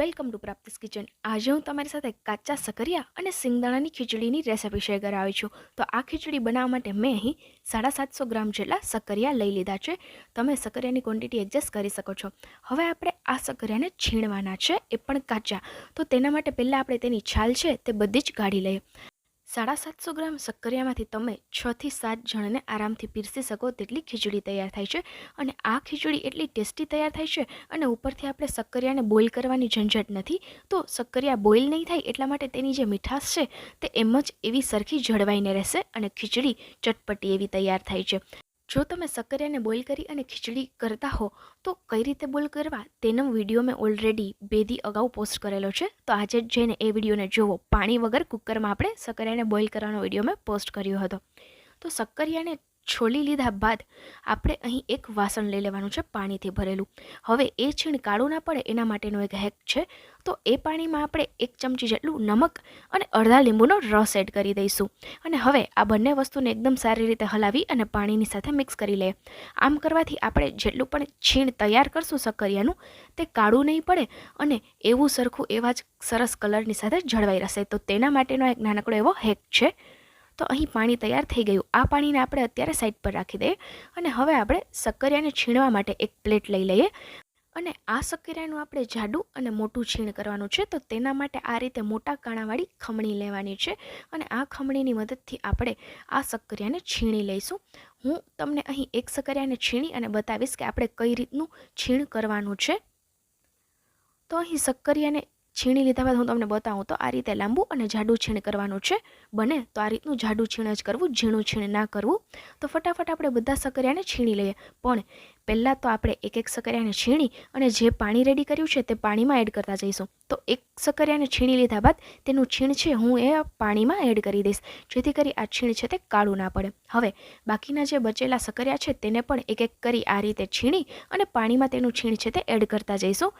Welcome to પ્રાપ્તિસ kitchen. આજે હું તમારી સાથે કાચા સકરિયા અને સિંગદાણાની ખીચડીની રેસિપી શેર કરાવી છું. તો આ ખીચડી બનાવવા માટે મેં અહીં સાડા સાતસો ગ્રામ જેટલા સકરિયા લઈ લીધા છે. તમે સકરિયાની ક્વોન્ટિટી એડજસ્ટ કરી શકો છો. હવે આપણે આ સકરિયાને છીણવાના છે, એ પણ કાચા. તો તેના માટે પહેલાં આપણે તેની છાલ છે, તે બધી જ કાઢી લઈએ. સાડા સાતસો ગ્રામ સક્કરિયામાંથી તમે છથી સાત જણને આરામથી પીરસી શકો તેટલી ખીચડી તૈયાર થાય છે. અને આ ખીચડી એટલી ટેસ્ટી તૈયાર થાય છે અને ઉપરથી આપણે સક્કરિયાને બોઇલ કરવાની ઝંઝટ નથી. તો સક્કરિયા બોઇલ નહીં થાય એટલા માટે તેની જે મીઠાશ છે તે એમ જ એવી સરખી જળવાઈને રહેશે અને ખીચડી ચટપટી એવી તૈયાર થાય છે. જો તમે સક્કરિયાને બોઇલ કરી અને ખીચડી કરતા હો, તો કઈ રીતે બોઇલ કરવા? તેનો વીડિયો મેં ઓલરેડી બે દી અગાઉ પોસ્ટ કરેલો છે. તો આજે જઈને એ વિડીયોને જુઓ. પાણી વગર કુકરમાં આપણે સક્કરિયાને બોઇલ કરવાનો વીડિયો મેં પોસ્ટ કર્યો હતો. તો સક્કરિયાને છોલી લીધા બાદ આપણે અહીં એક વાસણ લઈ લેવાનું છે, પાણીથી ભરેલું. હવે એ છીણ કાળું ના પડે એના માટેનો એક હેક છે, તો એ પાણીમાં આપણે એક ચમચી જેટલું નમક અને અડધા લીંબુનો રસ એડ કરી દઈશું. અને હવે આ બંને વસ્તુને એકદમ સારી રીતે હલાવી અને પાણીની સાથે મિક્સ કરી લઈએ આમ કરવાથી આપણે જેટલું પણ છીણ તૈયાર કરશું સક્કરિયાનું, તે કાળું નહીં પડે અને એવું સરખું એવા જ સરસ કલરની સાથે જળવાઈ રહેશે. તો તેના માટેનો એક નાનકડો એવો હેક છે. તો અહીં પાણી તૈયાર થઈ ગયું. આ પાણીને આપણે અત્યારે સાઈડ પર રાખી દઈએ અને હવે આપણે સક્કરિયાને છીણવા માટે એક પ્લેટ લઈ લઈએ. અને આ સક્કરિયાનું આપણે જાડું અને મોટું છીણ કરવાનું છે. તો તેના માટે આ રીતે મોટા કાણાવાળી ખમણી લેવાની છે અને આ ખમણીની મદદથી આપણે આ સક્કરિયાને છીણી લઈશું. હું તમને અહીં એક સક્કરિયાને છીણી અને બતાવીશ કે આપણે કઈ રીતનું છીણ કરવાનું છે. તો અહીં સક્કરિયાને છીણી લીધા બાદ હું તમને બતાવું, તો આ રીતે લાંબુ અને જાડું છીણ કરવાનું છે. બને તો આ રીતનું જાડું છીણ જ કરવું, ઝીણું છીણ ના કરવું. તો ફટાફટ આપણે બધા સકરિયાને છીણી લઈએ. પણ પહેલાં તો આપણે એક એક સકરિયાને છીણી અને જે પાણી રેડી કર્યું છે તે પાણીમાં એડ કરતા જઈશું. તો એક સકરિયાને છીણી લીધા બાદ તેનું છીણ છે હું એ પાણીમાં એડ કરી દઈશ, જેથી કરી આ છીણ છે તે કાળું ના પડે. હવે બાકીના જે બચેલા સકરિયા છે તેને પણ એક એક કરી આ રીતે છીણી અને પાણીમાં તેનું છીણ છે તે એડ કરતા જઈશું.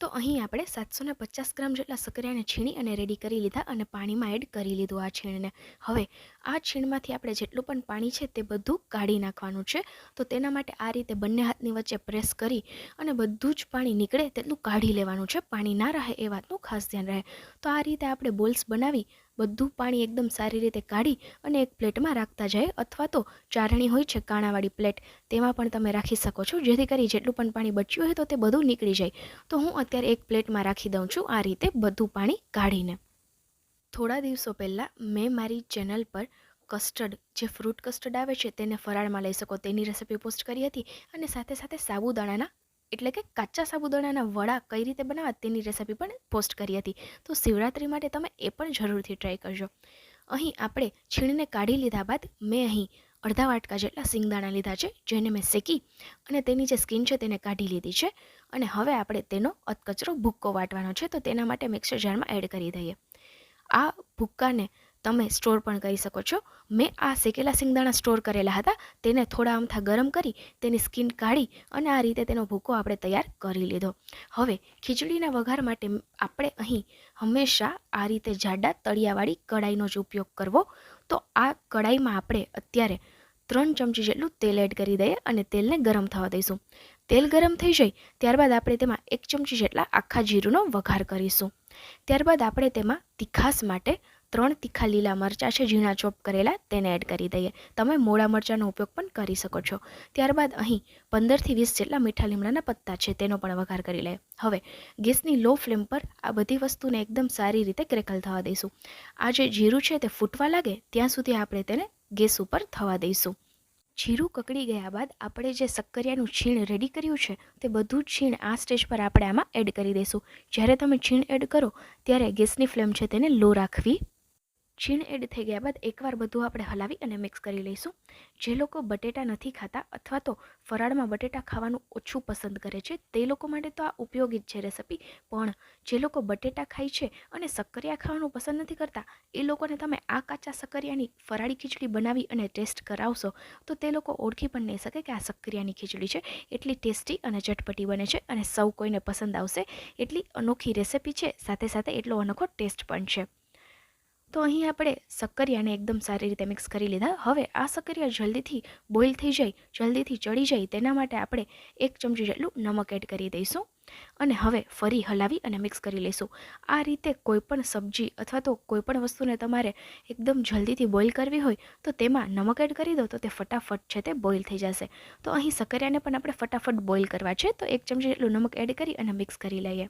તો અહીં આપણે સાતસોને પચાસ ગ્રામ જેટલા સકરિયાને છીણી અને રેડી કરી લીધા અને પાણીમાં એડ કરી લીધું આ છીણને. હવે, આ છીણમાંથી આપણે જેટલું પણ પાણી છે તે બધું કાઢી નાખવાનું છે. તો તેના માટે આ રીતે બંને હાથની વચ્ચે પ્રેસ કરી અને બધું જ પાણી નીકળે તેટલું કાઢી લેવાનું છે. પાણી ના રહે એ વાતનું ખાસ ધ્યાન રહે. તો આ રીતે આપણે બોલ્સ બનાવી બધું પાણી એકદમ સારી રીતે કાઢી અને એક પ્લેટમાં રાખતા જાય. અથવા તો ચારણી હોય છે કાણાવાળી પ્લેટ, તેમાં પણ તમે રાખી શકો છો. જેથી કરી જેટલું પણ પાણી બચ્યું હોય તો તે બધું નીકળી જાય. તો હું અત્યારે એક પ્લેટમાં રાખી દઉં છું આ રીતે બધું પાણી કાઢીને. થોડા દિવસો પહેલાં મેં મારી ચેનલ પર કસ્ટર્ડ, જે ફ્રૂટ કસ્ટર્ડ આવે છે, તેને ફરાળમાં લઈ શકો. તેની રેસિપી પોસ્ટ કરી હતી અને સાથે સાથે સાબુદાણાના એટલે કે કાચા સાબુદાણાના વડા કઈ રીતે બનાવવા તેની રેસિપી પણ પોસ્ટ કરી હતી. તો શિવરાત્રિ માટે તમે એ પણ જરૂરથી ટ્રાય કરજો. અહીં આપણે છીણને કાઢી લીધા બાદ મેં અહીં અડધા વાટકા જેટલા સિંગદાણા લીધા છે, જેને મેં શેકી અને તેની જે સ્કીન છે તેને કાઢી લીધી છે. અને હવે આપણે તેનો અધકચરો ભૂક્કો વાટવાનો છે, તો તેના માટે મિક્સર જારમાં એડ કરી દઈએ. આ ભૂક્કાને તમે સ્ટોર પણ કરી શકો છો. મેં આ શેકેલા સિંગદાણા સ્ટોર કરેલા હતા. તેને થોડા અમથા ગરમ કરી, તેની સ્કીન કાઢી અને આ રીતે તેનો ભૂકો આપણે તૈયાર કરી લીધો. હવે ખીચડીના વઘાર માટે આપણે અહીં હંમેશા આ રીતે જાડા તળિયાવાળી કઢાઈનો જ ઉપયોગ કરવો. તો આ કઢાઈમાં આપણે અત્યારે ત્રણ ચમચી જેટલું તેલ એડ કરી દઈએ અને તેલને ગરમ થવા દઈશું. તેલ ગરમ થઈ જાય ત્યારબાદ આપણે તેમાં એક ચમચી જેટલા આખા જીરુંનો વઘાર કરીશું. ત્યારબાદ આપણે તેમાં તીખાસ માટે ત્રણ તીખા લીલા મરચાં છે, ઝીણા ચોપ કરેલા, તેને એડ કરી દઈએ. તમે મોડા મરચાંનો ઉપયોગ પણ કરી શકો છો. ત્યારબાદ અહીં પંદરથી વીસ જેટલા મીઠા લીમડાના પત્તા છે, તેનો પણ વઘાર કરી લઈએ. હવે, ગેસની લો ફ્લેમ પર આ બધી વસ્તુને એકદમ સારી રીતે ક્રેકલ થવા દઈશું. આ જે જીરું છે તે ફૂટવા લાગે, ત્યાં સુધી આપણે તેને ગેસ ઉપર થવા દઈશું. જીરું કકડી ગયા બાદ આપણે જે સક્કરિયાનું છીણ રેડી કર્યું છે, તે બધું જ છીણ આ સ્ટેજ પર આપણે આમાં એડ કરી દઈશું. જ્યારે તમે છીણ એડ કરો, ત્યારે ગેસની ફ્લેમ છે તેને લો રાખવી છીણ એડ થઈ ગયા બાદ એકવાર બધું આપણે હલાવી અને મિક્સ કરી લઈશું. જે લોકો બટેટા નથી ખાતા અથવા તો ફરાળમાં બટેટા ખાવાનું ઓછું પસંદ કરે છે, તે લોકો માટે તો આ ઉપયોગી જ છે રેસિપી પણ જે લોકો બટેટા ખાય છે અને સક્કરિયા ખાવાનું પસંદ નથી કરતા, એ લોકોને તમે આ કાચા સક્કરિયાની ફરાળી ખીચડી બનાવી અને ટેસ્ટ કરાવશો, તો તે લોકો ઓળખી પણ નહીં શકે કે આ સક્કરિયાની ખીચડી છે. એટલી ટેસ્ટી અને ચટપટી બને છે અને સૌ કોઈને પસંદ આવશે. એટલી અનોખી રેસિપી છે, સાથે સાથે એટલો અનોખો ટેસ્ટ પણ છે. તો અહીં આપણે સક્કરિયાને એકદમ સારી રીતે મિક્સ કરી લીધા. હવે આ સક્કરિયા જલ્દીથી બોઇલ થઈ જાય, જલ્દીથી ચડી જાય, તેના માટે આપણે એક ચમચી જેટલું નમક એડ કરી દઈશું અને હવે ફરી હલાવી અને મિક્સ કરી લઈશું. આ રીતે કોઈપણ સબ્જી અથવા તો કોઈપણ વસ્તુને તમારે એકદમ જલ્દીથી બોઇલ કરવી હોય તો તેમાં નમક એડ કરી દો તો તે ફટાફટ છે તે બોઇલ થઈ જશે. તો અહીં સક્કરિયાને પણ આપણે ફટાફટ બોઇલ કરવા છે તો એક ચમચી જેટલું નમક એડ કરી અને મિક્સ કરી લઈએ.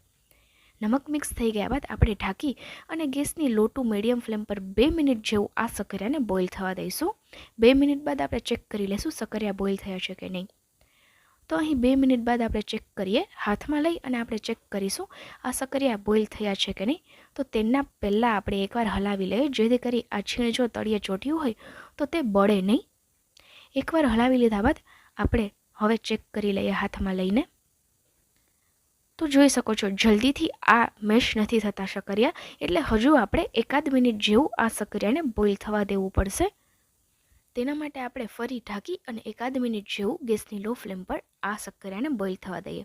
નમક મિક્સ થઈ ગયા બાદ આપણે ઢાંકી અને ગેસની લો ટુ મીડિયમ ફ્લેમ પર બે મિનિટ જેવું આ સકરિયાને બોઇલ થવા દઈશું. બે મિનિટ બાદ આપણે ચેક કરી લઈશું સકરિયા બોઇલ થયા છે કે નહીં. તો અહીં બે મિનિટ બાદ આપણે ચેક કરીએ, હાથમાં લઈ અને આપણે ચેક કરીશું આ સકરિયા બોઇલ થયા છે કે નહીં. તો તેના પહેલાં આપણે એકવાર હલાવી લઈએ, જેથી કરી આ છીણ જો તળિયે ચોટ્યું હોય તો તે બળે નહીં. એકવાર હલાવી લીધા બાદ આપણે હવે ચેક કરી લઈએ હાથમાં લઈને. તો જોઈ શકો છો, જલ્દીથી આ મેશ નથી થતા સકરિયા, એટલે હજુ આપણે એકાદ મિનિટ જેવું આ સકરિયાને બોઇલ થવા દેવું પડશે. તેના માટે આપણે ફરી ઢાંકી અને એકાદ મિનિટ જેવું ગેસની લો ફ્લેમ પર આ શક્કરિયાને બોઇલ થવા દઈએ.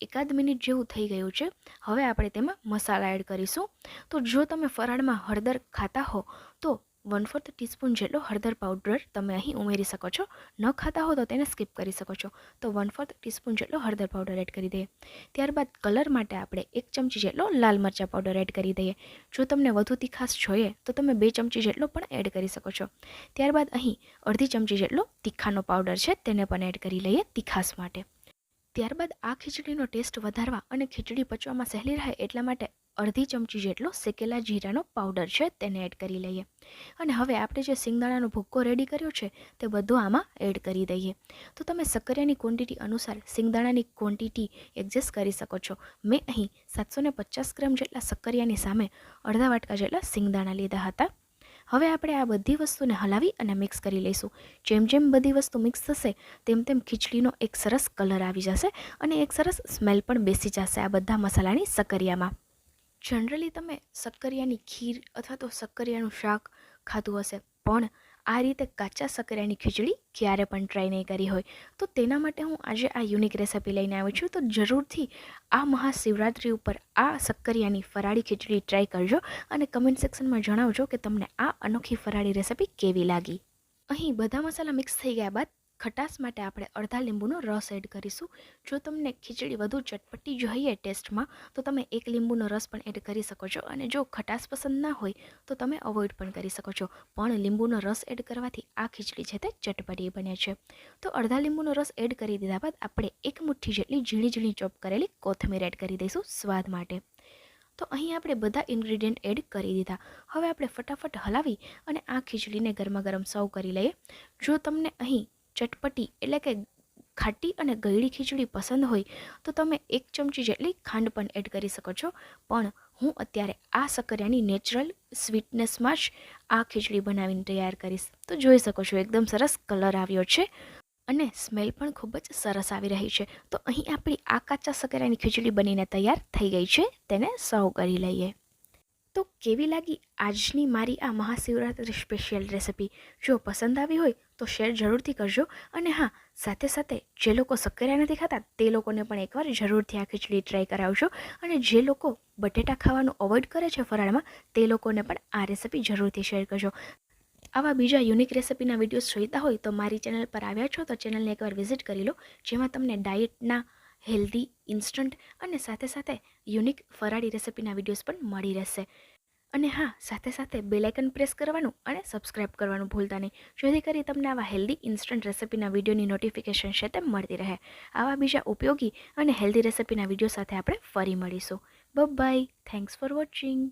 એકાદ મિનિટ જેવું થઈ ગયું છે, હવે આપણે તેમાં મસાલા એડ કરીશું. તો જો તમે ફરાળમાં હળદર ખાતા હો, તો વન ફોર્થ ટીસ્પૂન જેટલો હળદર પાવડર તમે અહીં ઉમેરી શકો છો. ન ખાતા હો તો તેને સ્કીપ કરી શકો છો. તો વન ફોર્થ ટીસ્પૂન જેટલો હળદર પાવડર એડ કરી દઈએ. ત્યારબાદ કલર માટે આપણે એક ચમચી જેટલો લાલ મરચાં પાવડર એડ કરી દઈએ. જો તમને વધુ તીખાશ જોઈએ, તો તમે બે ચમચી જેટલો પણ એડ કરી શકો છો. ત્યારબાદ અહીં અડધી ચમચી જેટલો તીખાનો પાવડર છે, તેને પણ એડ કરી લઈએ તીખાશ માટે. ત્યારબાદ આ ખીચડીનો ટેસ્ટ વધારવા અને ખીચડી પચવામાં સહેલી રહે એટલા માટે અડધી ચમચી જેટલો શેકેલા જીરાનો પાવડર છે તેને એડ કરી લઈએ. અને હવે આપણે જે સિંગદાણાનો ભૂક્કો રેડી કર્યો છે તે બધો આમાં એડ કરી દઈએ. તો તમે સક્કરિયાની ક્વોન્ટિટી અનુસાર સિંગદાણાની ક્વોન્ટિટી એડજસ્ટ કરી શકો છો. મેં અહીં સાતસો ને પચાસ ગ્રામ જેટલા સક્કરિયાની સામે અડધા વાટકા જેટલા સિંગદાણા લીધા હતા. હવે આપણે આ બધી વસ્તુને હલાવી અને મિક્સ કરી લઈશું. જેમ જેમ બધી વસ્તુ મિક્સ થશે, તેમ તેમ ખીચડીનો એક સરસ કલર આવી જશે અને એક સરસ સ્મેલ પણ બેસી જશે આ બધા મસાલાની સક્કરિયામાં જનરલી તમે શક્કરિયાની ખીર અથવા તો શક્કરિયાનું શાક ખાધું હશે, પણ આ રીતે કાચા સક્કરિયાની ખીચડી ક્યારે પણ ટ્રાય નહીં કરી હોય. તો તેના માટે હું આજે આ યુનિક રેસિપી લઈને આવી છું. તો જરૂરથી આ મહાશિવરાત્રિ ઉપર આ શક્કરિયાની ફરાળી ખીચડી ટ્રાય કરજો અને કમેન્ટ સેક્શનમાં જણાવજો કે તમને આ અનોખી ફરાળી રેસિપી કેવી લાગી. અહીં બધા મસાલા મિક્સ થઈ ગયા બાદ ખટાશ માટે આપણે અડધા લીંબુનો રસ એડ કરીશું. જો તમને ખીચડી વધુ ચટપટી જોઈએ ટેસ્ટમાં, તો તમે એક લીંબુનો રસ પણ એડ કરી શકો છો. અને જો ખટાશ પસંદ ના હોય, તો તમે અવોઇડ પણ કરી શકો છો. પણ લીંબુનો રસ એડ કરવાથી આ ખીચડી છે તે ચટપટી બને છે. તો અડધા લીંબુનો રસ એડ કરી દીધા બાદ આપણે એક મુઠ્ઠી જેટલી ઝીણી ઝીણી ચોપ કરેલી કોથમીર એડ કરી દઈશું સ્વાદ માટે. તો અહીં આપણે બધા ઇન્ગ્રીડિયન્ટ એડ કરી દીધા. હવે આપણે ફટાફટ હલાવી અને આ ખીચડીને ગરમા ગરમ સર્વ કરી લઈએ. જો તમને અહીં ચટપટી એટલે કે ખાટી અને ગળી ખીચડી પસંદ હોય, તો તમે એક ચમચી જેટલી ખાંડ પણ એડ કરી શકો છો. પણ હું અત્યારે આ સકરિયાની નેચરલ સ્વીટનેસમાં જ આ ખીચડી બનાવીને તૈયાર કરીશ. તો જોઈ શકો છો, એકદમ સરસ કલર આવ્યો છે અને સ્મેલ પણ ખૂબ જ સરસ આવી રહી છે. તો અહીં આપણી આ કાચા સક્કરિયાની ખીચડી બનીને તૈયાર થઈ ગઈ છે. તેને સર્વ કરી લઈએ. તો કેવી લાગી આજની મારી આ મહાશિવરાત્રિ સ્પેશિયલ રેસિપી જો પસંદ આવી હોય તો શેર જરૂરથી કરજો. અને હા, સાથે સાથે જે લોકો સક્કરિયા નથી ખાતા તે લોકોને પણ એકવાર જરૂરથી આ ખીચડી ટ્રાય કરાવજો. અને જે લોકો બટેટા ખાવાનું અવોઇડ કરે છે ફરાળમાં, તે લોકોને પણ આ રેસિપી જરૂરથી શેર કરજો. આવા બીજા યુનિક રેસિપીના વિડીયોઝ જોઈતા હોય તો મારી ચેનલ પર આવ્યા છો તો ચેનલને એકવાર વિઝિટ કરી લો, જેમાં તમને ડાયટના હેલ્ધી, ઇન્સ્ટન્ટ અને સાથે સાથે યુનિક ફરાળી રેસિપીના વિડીયોઝ પણ મળી રહેશે. અને હા, સાથે સાથે બેલાઇકન પ્રેસ કરવાનું અને સબસ્ક્રાઇબ કરવાનું ભૂલતા નહીં, જેથી કરી તમને આવા હેલ્ધી, ઇન્સ્ટન્ટ રેસિપીના વિડીયોની નોટિફિકેશન છે તે મળતી રહે. આવા બીજા ઉપયોગી અને હેલ્ધી રેસિપીના વીડિયો સાથે આપણે ફરી મળીશું. By thanks for watching